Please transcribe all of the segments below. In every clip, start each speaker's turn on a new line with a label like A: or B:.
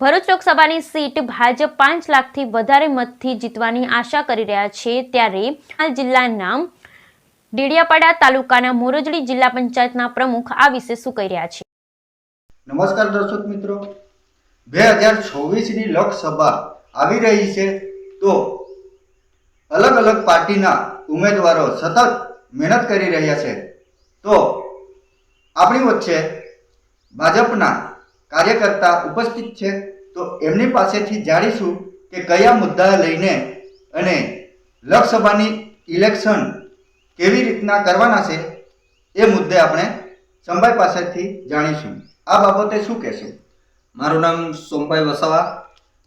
A: લોકસભાની સીટ ભાજપ પાંચ લાખથી વધારે મતથી જીતવાની આશા કરી રહ્યા છે ત્યારે આ જિલ્લાના ડેડિયાપાડા તાલુકાના મોરજડી જિલ્લા પંચાયતના પ્રમુખ આ વિશે શું કહી રહ્યા છે?
B: નમસ્કાર દર્શક મિત્રો. બે હજાર છવ્વીસની લોકસભા આવી રહી છે તો અલગ અલગ પાર્ટીના ઉમેદવારો સતત મહેનત કરી રહ્યા છે. તો આપણી વચ્ચે ભાજપના કાર્યકર્તા ઉપસ્થિત છે, તો એમની પાસેથી જાણીશું કે કયા મુદ્દા લઈને અને લોકસભાની ઇલેક્શન કેવી રીતના કરવાના છે, એ મુદ્દે આપણે સંભાઈ પાસેથી જાણીશું. આ બાબતે શું કહેશે?
C: મારું નામ સોમભાઈ વસાવા,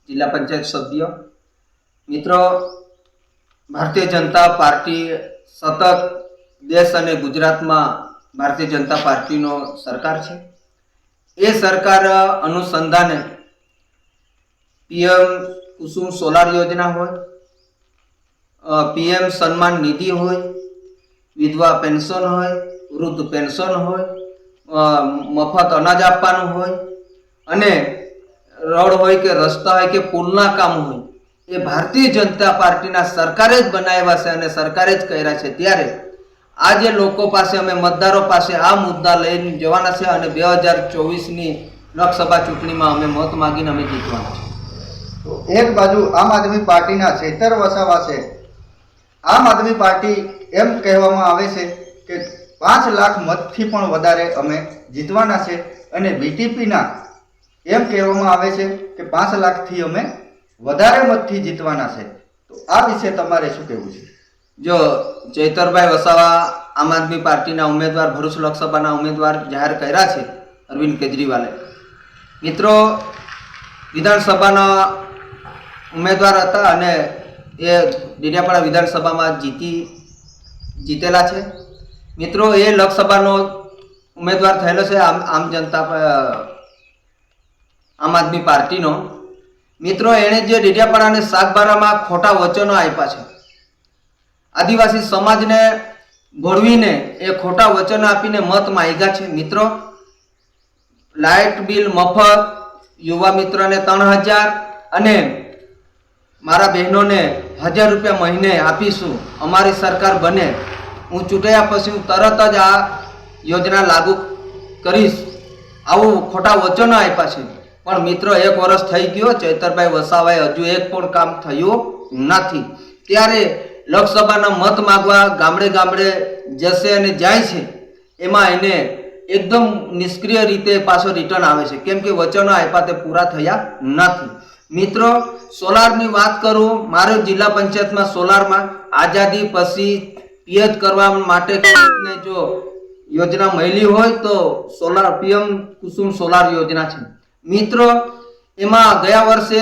C: જિલ્લા પંચાયત સભ્ય. મિત્રો, ભારતીય જનતા પાર્ટી સતત દેશ અને ગુજરાતમાં ભારતીય જનતા પાર્ટીનો સરકાર છે. એ સરકાર અનુસંધાને પીએમ કુસુમ સોલાર યોજના હોય પીએમ સન્માન નિધિ હોય, વિધવા પેન્શન હોય, વૃદ્ધ પેન્શન હોય મફત અનાજ આપવાનું હોય, અને રોડ હોય કે રસ્તા હોય કે પુલના કામ હોય, એ ભારતીય જનતા પાર્ટીના સરકારે જ બનાવ્યા છે અને સરકારે જ કર્યા છે. ત્યારે આજે લોકો પાસે, અમે મતદારો પાસે આ મુદ્દા લઈને જવાના છે અને બે હજાર ચોવીસની લોકસભા ચૂંટણીમાં અમે મત માગીને અમે જીતવાના છે.
B: તો એક બાજુ આમ આદમી પાર્ટીના છેતર વસાવા છે આમ આદમી પાર્ટી એમ કહેવામાં આવે છે કે પાંચ લાખ મતથી પણ વધારે અમે જીતવાના છે અને બીટીપીના એમ કહેવામાં આવે છે કે પાંચ લાખથી અમે વધારે મતથી જીતવાના છે. તો આ વિશે તમારે શું કહેવું છે?
C: જો ચૈતરભાઈ વસાવા આમ આદમી પાર્ટીના ઉમેદવાર, ભરૂચ લોકસભાના ઉમેદવાર જાહેર કર્યા છે અરવિંદ કેજરીવાલે. મિત્રો, વિધાનસભાના ઉમેદવાર હતા અને એ ડેડિયાપાડા વિધાનસભામાં જીતી, જીતેલા છે. મિત્રો, એ લોકસભાનો ઉમેદવાર થયેલો છે આમ આમ જનતા આમ આદમી પાર્ટીનો. મિત્રો, એણે જે ડેડિયાપાડાને સાગબારામાં ખોટા વચનો આપ્યા છે. આદિવાસી સમાજને ભોળવીને એ ખોટા વચન આપીને મત માગ્યા છે. મિત્રો, લાઇટ બિલ મફત, યુવા મિત્રને ત્રણ હજાર અને મારા બહેનોને હજાર રૂપિયા મહિને આપીશું. અમારી સરકાર બને. હું ચૂંટાયા પછી હું તરત જ આ યોજના લાગુ કરીશ. આવું ખોટા વચનો આપ્યા છે. પણ મિત્રો, એક વર્ષ થઈ ગયો. ચૈતરભાઈ વસાવાએ હજુ એક પણ કામ થયું નથી. ત્યારે લોકસભાના મત માગવા ગામડે ગામડે જશે અને જાય છે, એમાં એને એકદમ નિષ્ક્રિય રીતે પાછો રિટર્ન આવે છે. કેમ કે વચનો આપ્યા તે પૂરા થયા નથી. મિત્રો, સોલારની વાત કરું, મારે જિલ્લા પંચાયતમાં સોલારમાં આઝાદી પછી પિયત કરવા માટે જો યોજના મળી હોય તો સોલાર પીએમ કુસુમ સોલાર યોજના છે. મિત્રો એમાં ગયા વર્ષે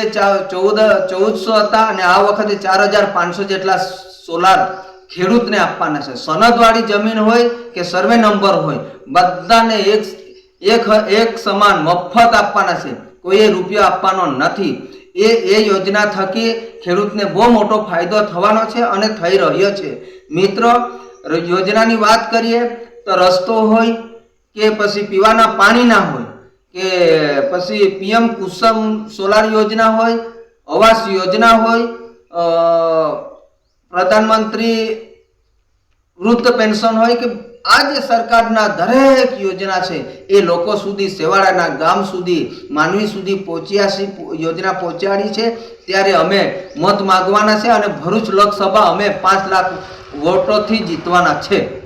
C: ચૌદ ચૌદસો હતા અને આ વખતે ચાર હજાર પાંચસો જેટલા સોલાર ખેડૂતને આપવાના છે. સનદવાળી જમીન હોય કે સર્વે નંબર હોય, બધાને એક એક એક સમાન મફત આપવાના છે. કોઈએ રૂપિયો આપવાનો નથી. એ એ યોજના થકી ખેડૂતને બહુ મોટો ફાયદો થવાનો છે અને થઈ રહ્યો છે. મિત્રો યોજનાની વાત કરીએ તો રસ્તો હોય કે પછી પીવાના પાણી ના હોય કે પછી પીએમ કુસુમ સોલાર યોજના હોય, આવાસ યોજના હોય પ્રધાનમંત્રી વૃદ્ધ પેન્શન હોય કે આ જે સરકારના દરેક યોજના છે, એ લોકો સુધી, સેવાડાના ગામ સુધી, માનવી સુધી પહોંચ્યા છે, યોજના પહોંચાડી છે. ત્યારે અમે મત માગવાના છે અને ભરૂચ લોકસભા અમે પાંચ લાખ વોટોથી જીતવાના છે.